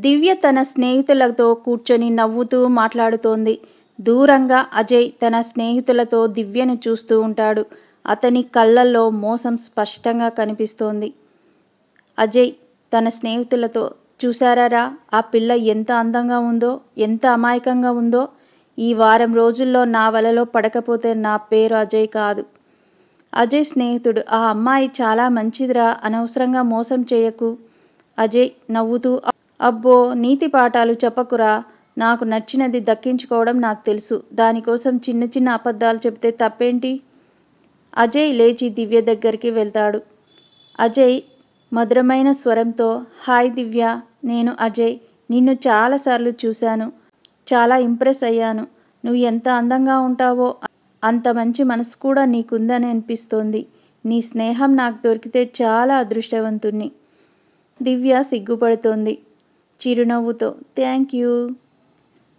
దివ్య తన స్నేహితులతో కూర్చొని నవ్వుతూ మాట్లాడుతోంది. దూరంగా అజయ్ తన స్నేహితులతో దివ్యను చూస్తూ ఉంటాడు. అతని కళ్ళల్లో మోసం స్పష్టంగా కనిపిస్తోంది. అజయ్ తన స్నేహితులతో చూశారారా ఆ పిల్ల ఎంత అందంగా ఉందో ఎంత అమాయకంగా ఉందో. ఈ వారం రోజుల్లో నా వలలో పడకపోతే నా పేరు అజయ్ కాదు. అజయ్ స్నేహితుడు ఆ అమ్మాయి చాలా మంచిదిరా అనవసరంగా మోసం చేయకు అజయ్ నవ్వుతూ అబ్బో నీతి పాఠాలు చెప్పకురా. నాకు నచ్చినది దక్కించుకోవడం నాకు తెలుసు. దానికోసం చిన్న చిన్న అబద్ధాలు చెప్తే తప్పేంటి? అజయ్ లేచి దివ్య దగ్గరికి వెళ్తాడు. అజయ్ మధురమైన స్వరంతో హాయ్ దివ్య నేను అజయ్. నిన్ను చాలాసార్లు చూశాను. చాలా ఇంప్రెస్ అయ్యాను. నువ్వు ఎంత అందంగా ఉంటావో అంత మంచి మనసు కూడా నీకుందని అనిపిస్తోంది. నీ స్నేహం నాకు దొరికితే చాలా అదృష్టవంతుణ్ణి. దివ్య సిగ్గుపడుతోంది. చిరునవ్వుతో థ్యాంక్ యూ.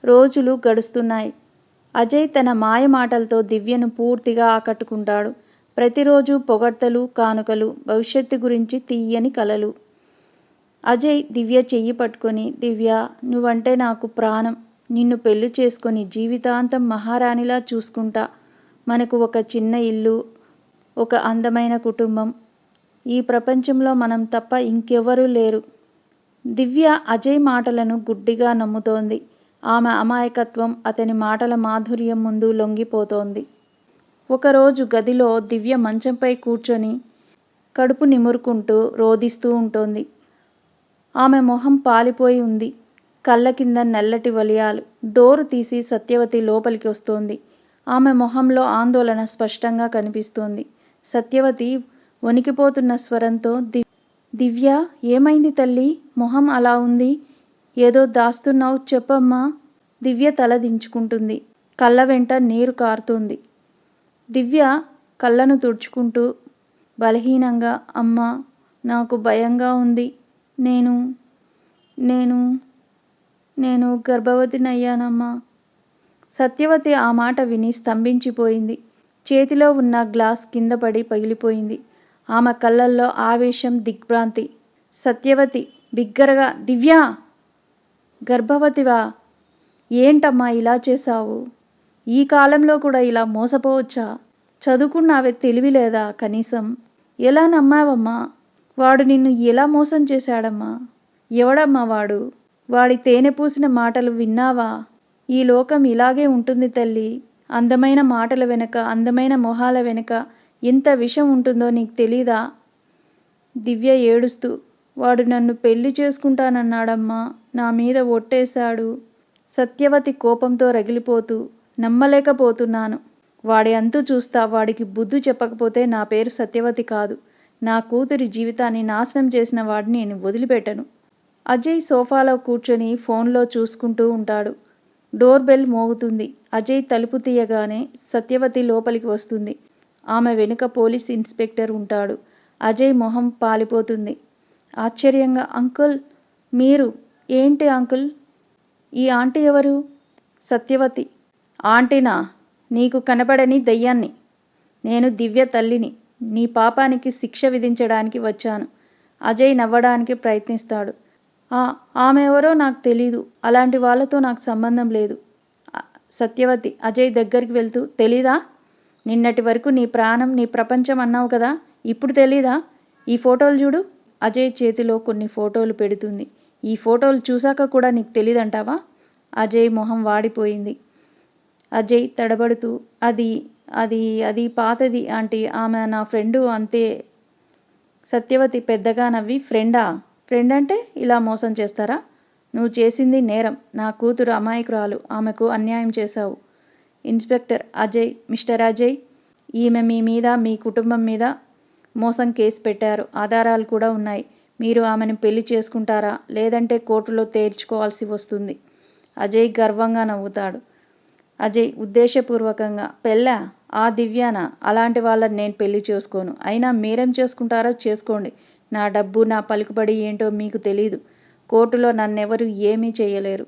రోజులు గడుస్తున్నాయి. అజయ్ తన మాయ మాటలతో దివ్యను పూర్తిగా ఆకట్టుకుంటాడు. ప్రతిరోజు పొగడ్తలు కానుకలు భవిష్యత్తు గురించి తీయని కలలు. అజయ్ దివ్య చెయ్యి పట్టుకొని దివ్య నువ్వంటే నాకు ప్రాణం. నిన్ను పెళ్ళి చేసుకొని జీవితాంతం మహారాణిలా చూసుకుంటా. మనకు ఒక చిన్న ఇల్లు ఒక అందమైన కుటుంబం. ఈ ప్రపంచంలో మనం తప్ప ఇంకెవ్వరూ లేరు. దివ్య అజయ్ మాటలను గుడ్డిగా నమ్ముతోంది. ఆమె అమాయకత్వం అతని మాటల మాధుర్యం ముందు లొంగిపోతోంది. ఒకరోజు గదిలో దివ్య మంచంపై కూర్చొని కడుపు నిమురుకుంటూ రోదిస్తూ ఉంటోంది. ఆమె మొహం పాలిపోయి ఉంది. కళ్ళ కింద నల్లటి వలియాలు. డోరు తీసి సత్యవతి లోపలికి వస్తోంది. ఆమె మొహంలో ఆందోళన స్పష్టంగా కనిపిస్తోంది. సత్యవతి వణికిపోతున్న స్వరంతో దివ్య దివ్య ఏమైంది తల్లి? మొహం అలా ఉంది. ఏదో దాస్తున్నావు చెప్పమ్మా. దివ్య తల దించుకుంటుంది. కళ్ళ వెంట నీరు కారుతుంది. దివ్య కళ్ళను తుడుచుకుంటూ బలహీనంగా అమ్మ నాకు భయంగా ఉంది. నేను నేను నేను గర్భవతినయ్యానమ్మా. సత్యవతి ఆ మాట విని స్తంభించిపోయింది. చేతిలో ఉన్న గ్లాస్ కింద పడి పగిలిపోయింది. ఆమె కళ్ళల్లో ఆవేశం దిగ్భ్రాంతి. సత్యవతి బిగ్గరగా దివ్య! గర్భవతివా! ఏంటమ్మా ఇలా చేశావు? ఈ కాలంలో కూడా ఇలా మోసపోవచ్చా? చదువుకున్నావే తెలివి లేదా కనీసం? ఎలా నమ్మావమ్మా? వాడు నిన్ను ఎలా మోసం చేశాడమ్మా? ఎవడమ్మా వాడు? వాడి తేనె పూసిన మాటలు విన్నావా? ఈ లోకం ఇలాగే ఉంటుంది తల్లి. అందమైన మాటల వెనుక అందమైన మొహాల వెనుక ఎంత విషం ఉంటుందో నీకు తెలీదా? దివ్య ఏడుస్తూ వాడు నన్ను పెళ్ళి చేసుకుంటానన్నాడమ్మా. నా మీద ఒట్టేశాడు. సత్యవతి కోపంతో రగిలిపోతూ నమ్మలేకపోతున్నాను. వాడి అంతు చూస్తా వాడికి బుద్ధి చెప్పకపోతే నా పేరు సత్యవతి కాదు. నా కూతురి జీవితాన్ని నాశనం చేసిన వాడిని నేను వదిలిపెట్టను. అజయ్ సోఫాలో కూర్చొని ఫోన్లో చూసుకుంటూ ఉంటాడు. Door bell మోగుతుంది. అజయ్ తలుపు తీయగానే సత్యవతి లోపలికి వస్తుంది. ఆమె వెనుక పోలీస్ ఇన్స్పెక్టర్ ఉంటాడు. అజయ్ మొహం పాలిపోతుంది. ఆశ్చర్యంగా అంకుల్ మీరు ఏంటి అంకుల్? ఈ ఆంటీ ఎవరు? సత్యవతి. ఆంటీనా? నీకు కనపడని దయ్యాన్ని. నేను దివ్య తల్లిని. నీ పాపానికి శిక్ష విధించడానికి వచ్చాను. అజయ్ నవ్వడానికి ప్రయత్నిస్తాడు. ఆమె ఎవరో నాకు తెలీదు. అలాంటి వాళ్ళతో నాకు సంబంధం లేదు. సత్యవతి అజయ్ దగ్గరికి వెళ్తూ తెలీదా? నిన్నటి వరకు నీ ప్రాణం నీ ప్రపంచం అన్నావు కదా ఇప్పుడు తెలీదా? ఈ ఫోటోలు చూడు. అజయ్ చేతిలో కొన్ని ఫోటోలు పెడుతుంది. ఈ ఫోటోలు చూశాక కూడా నీకు తెలియదంటావా అజయ్ మొహం వాడిపోయింది. అజయ్ తడబడుతూ అది అది అది పాతది ఆంటీ ఆమె నా ఫ్రెండు అంతే. సత్యవతి పెద్దగా నవ్వి ఫ్రెండా? ఫ్రెండ్ అంటే ఇలా మోసం చేస్తారా? నువ్వు చేసింది నేరం. నా కూతురు అమాయకురాలు. ఆమెకు అన్యాయం చేశావు. ఇన్స్పెక్టర్ అజయ్ మిస్టర్ అజయ్ ఈమె మీ మీద మీ కుటుంబం మీద మోసం కేసు పెట్టారు. ఆధారాలు కూడా ఉన్నాయి. మీరు ఆమెను పెళ్ళి చేసుకుంటారా? లేదంటే కోర్టులో తేల్చుకోవాల్సి వస్తుంది. అజయ్ గర్వంగా నవ్వుతాడు. అజయ్ ఉద్దేశపూర్వకంగా పెళ్ళా? ఆ దివ్యాన? అలాంటి వాళ్ళని నేను పెళ్ళి చేసుకోను. అయినా మీరేం చేసుకుంటారో చేసుకోండి. నా డబ్బు నా పలుకుబడి ఏంటో మీకు తెలీదు. కోర్టులో నన్నెవరు ఏమీ చేయలేరు.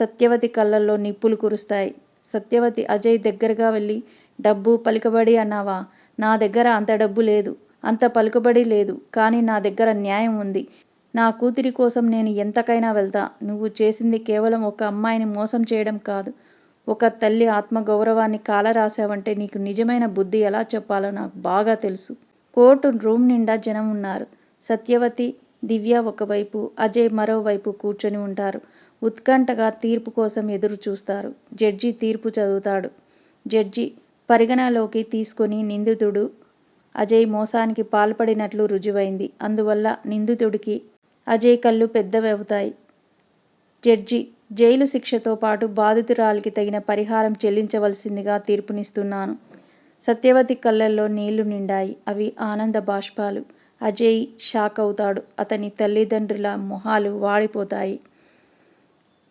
సత్యవతి కళ్ళల్లో నిప్పులు కురుస్తాయి. సత్యవతి అజయ్ దగ్గరగా వెళ్ళి డబ్బు పలుకబడి అన్నావా? నా దగ్గర అంత డబ్బు లేదు. అంత పలుకబడి లేదు. కానీ నా దగ్గర న్యాయం ఉంది. నా కూతురి కోసం నేను ఎంతకైనా వెళ్తా. నువ్వు చేసింది కేవలం ఒక అమ్మాయిని మోసం చేయడం కాదు. ఒక తల్లి ఆత్మగౌరవాన్ని కాలరాసావంటే నీకు నిజమైన బుద్ధి ఎలా చెప్పాలో నాకు బాగా తెలుసు. కోర్టు రూమ్ నిండా జనం ఉన్నారు. సత్యవతి దివ్య ఒకవైపు అజయ్ మరోవైపు కూర్చొని ఉంటారు. ఉత్కంఠగా తీర్పు కోసం ఎదురు చూస్తారు. జడ్జి తీర్పు చదువుతాడు. జడ్జి పరిగణలోకి తీసుకొని నిందితుడు అజయ్ మోసానికి పాల్పడినట్లు రుజువైంది. అందువల్ల నిందితుడికి అజయ్ కళ్ళు పెద్దవవుతాయి. జడ్జి జైలు శిక్షతో పాటు బాధితురాలికి తగిన పరిహారం చెల్లించవలసిందిగా తీర్పునిస్తున్నాను. సత్యవతి కళ్ళల్లో నీళ్ళు నిండాయి. అవి ఆనంద బాష్పాలు. అజయ్ షాక్ అవుతాడు అతని తల్లిదండ్రుల మొహాలు వాడిపోతాయి.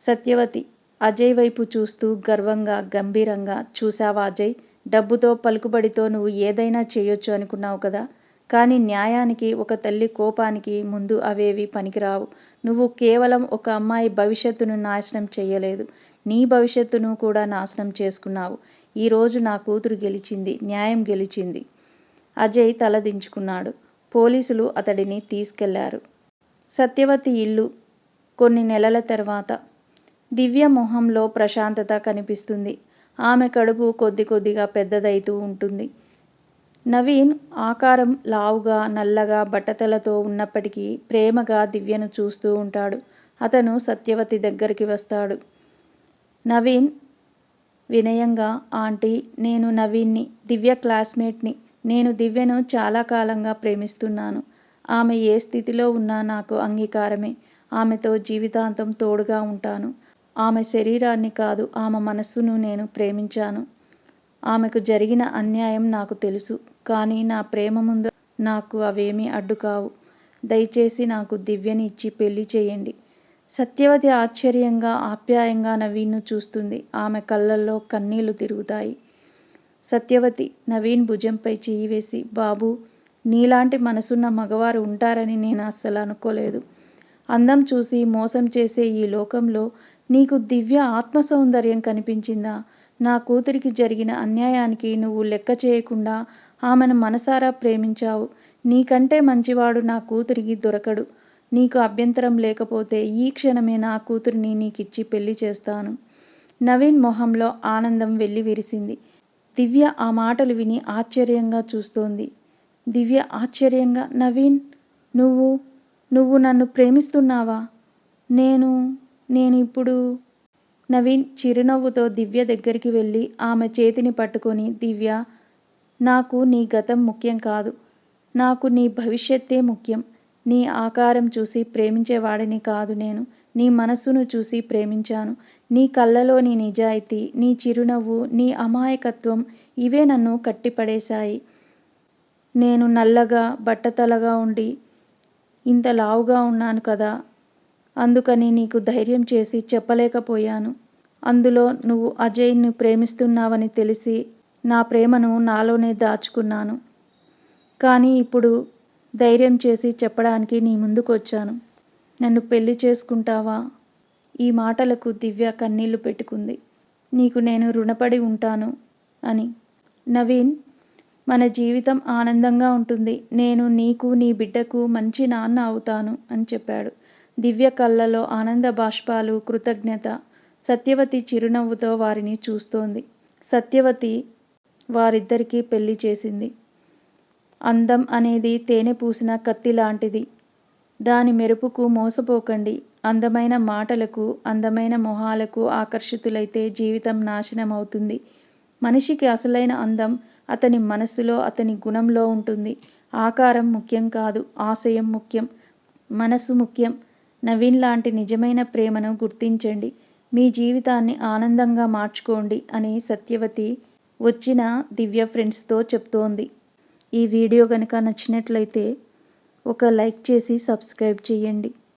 సత్యవతి అజయ్ వైపు చూస్తూ గర్వంగా గంభీరంగా చూశావా అజయ్? డబ్బుతో పలుకుబడితో నువ్వు ఏదైనా చేయొచ్చు అనుకున్నావు కదా? కానీ న్యాయానికి ఒక తల్లి కోపానికి ముందు అవేవి పనికిరావు. నువ్వు కేవలం ఒక అమ్మాయి భవిష్యత్తును నాశనం చేయలేదు. నీ భవిష్యత్తును కూడా నాశనం చేసుకున్నావు. ఈరోజు నా కూతురు గెలిచింది న్యాయం గెలిచింది. అజయ్ తలదించుకున్నాడు పోలీసులు అతడిని తీసుకెళ్ళారు. సత్యవతి ఇల్లు కొన్ని నెలల తర్వాత దివ్య మొహంలో ప్రశాంతత కనిపిస్తుంది. ఆమె కడుపు కొద్ది కొద్దిగా పెద్దదైతూ ఉంటుంది. నవీన్ ఆకారం లావుగా నల్లగా బట్టతలతో ఉన్నప్పటికీ ప్రేమగా దివ్యను చూస్తూ ఉంటాడు. అతను సత్యవతి దగ్గరికి వస్తాడు. నవీన్ వినయంగా ఆంటీ నేను నవీన్ని దివ్య క్లాస్మేట్ని. నేను దివ్యను చాలా కాలంగా ప్రేమిస్తున్నాను. ఆమె ఏ స్థితిలో ఉన్నా నాకు అంగీకారమే. ఆమెతో జీవితాంతం తోడుగా ఉంటాను. ఆమె శరీరాన్ని కాదు ఆమె మనస్సును నేను ప్రేమించాను. ఆమెకు జరిగిన అన్యాయం నాకు తెలుసు కానీ నా ప్రేమ ముందు నాకు అవేమీ అడ్డు కావు దయచేసి నాకు దివ్యని ఇచ్చి పెళ్ళి చేయండి. సత్యవతి ఆశ్చర్యంగా ఆప్యాయంగా నవీన్ను చూస్తుంది. ఆమె కళ్ళల్లో కన్నీళ్ళు తిరుగుతాయి. సత్యవతి నవీన్ భుజంపై చెయ్యి వేసి బాబు నీలాంటి మనసున్న మగవారు ఉంటారని నేను అస్సలు అనుకోలేదు. అందం చూసి మోసం చేసే ఈ లోకంలో నీకు దివ్య ఆత్మ సౌందర్యం కనిపించిందా? నా కూతురికి జరిగిన అన్యాయానికి నువ్వు లెక్క చేయకుండా ఆమెను మనసారా ప్రేమించావు. నీకంటే మంచివాడు నా కూతురికి దొరకడు. నీకు అభ్యంతరం లేకపోతే ఈ క్షణమే నా కూతురిని నీకిచ్చి పెళ్ళి చేస్తాను. నవీన్ మొహంలో ఆనందం వెళ్ళి విరిసింది. దివ్య ఆ మాటలు విని ఆశ్చర్యంగా చూస్తోంది. దివ్య ఆశ్చర్యంగా నవీన్ నువ్వు నువ్వు నన్ను ప్రేమిస్తున్నావా? నేను నేను ఇప్పుడు నవీన్ చిరునవ్వుతో దివ్య దగ్గరికి వెళ్ళి ఆమె చేతిని పట్టుకొని దివ్య నాకు నీ గతం ముఖ్యం కాదు. నాకు నీ భవిష్యత్తే ముఖ్యం. నీ ఆకారం చూసి ప్రేమించేవాడిని కాదు నేను. నీ మనస్సును చూసి ప్రేమించాను. నీ కళ్ళలోని నిజాయితీ నీ చిరునవ్వు నీ అమాయకత్వం ఇవే నన్ను కట్టిపడేశాయి. నేను నల్లగా బట్టతలగా ఉండి ఇంత లావుగా ఉన్నాను కదా. అందుకని నీకు ధైర్యం చేసి చెప్పలేకపోయాను. అందులో నువ్వు అజయ్ను ప్రేమిస్తున్నావని తెలిసి నా ప్రేమను నాలోనే దాచుకున్నాను. కానీ ఇప్పుడు ధైర్యం చేసి చెప్పడానికి నీ ముందుకు వచ్చాను నన్ను పెళ్ళి చేసుకుంటావా? ఈ మాటలకు దివ్య కన్నీళ్ళు పెట్టుకుంది. నీకు నేను రుణపడి ఉంటాను అని. నవీన్ మన జీవితం ఆనందంగా ఉంటుంది. నేను నీకు నీ బిడ్డకు మంచి నాన్న అవుతాను అని చెప్పాడు. దివ్య కళ్ళలో ఆనంద బాష్పాలు కృతజ్ఞత సత్యవతి చిరునవ్వుతో వారిని చూస్తోంది. సత్యవతి వారిద్దరికీ పెళ్ళి చేసింది. అందం అనేది తేనె పూసిన కత్తి లాంటిది. దాని మెరుపుకు మోసపోకండి. అందమైన మాటలకు అందమైన మొహాలకు ఆకర్షితులైతే జీవితం నాశనం అవుతుంది మనిషికి అసలైన అందం అతని మనస్సులో అతని గుణంలో ఉంటుంది. ఆకారం ముఖ్యం కాదు ఆశయం ముఖ్యం మనసు ముఖ్యం. నవీన్ లాంటి నిజమైన ప్రేమను గుర్తించండి. మీ జీవితాన్ని ఆనందంగా మార్చుకోండి అని సత్యవతి వచ్చిన దివ్య ఫ్రెండ్స్తో చెప్తోంది. ఈ వీడియో కనుక నచ్చినట్లయితే ఒక లైక్ చేసి సబ్స్క్రైబ్ చేయండి.